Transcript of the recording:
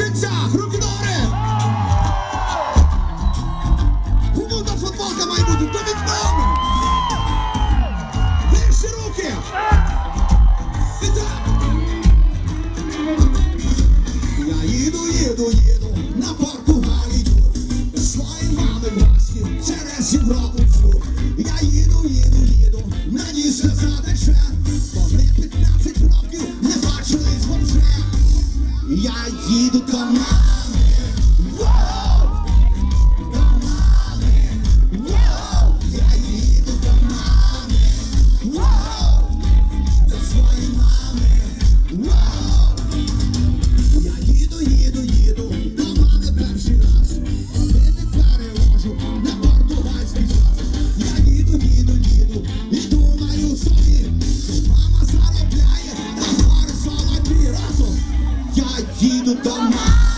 закінчиться! Руки добре! Кому та футболка має бути? До вікна! Вищі руки! І так! Я їду, їду, їду на Португалію, своїм мами маски через Європу всю. Я їду, їду, їду, мені сказати, що Я їду до Aqui do Tomás.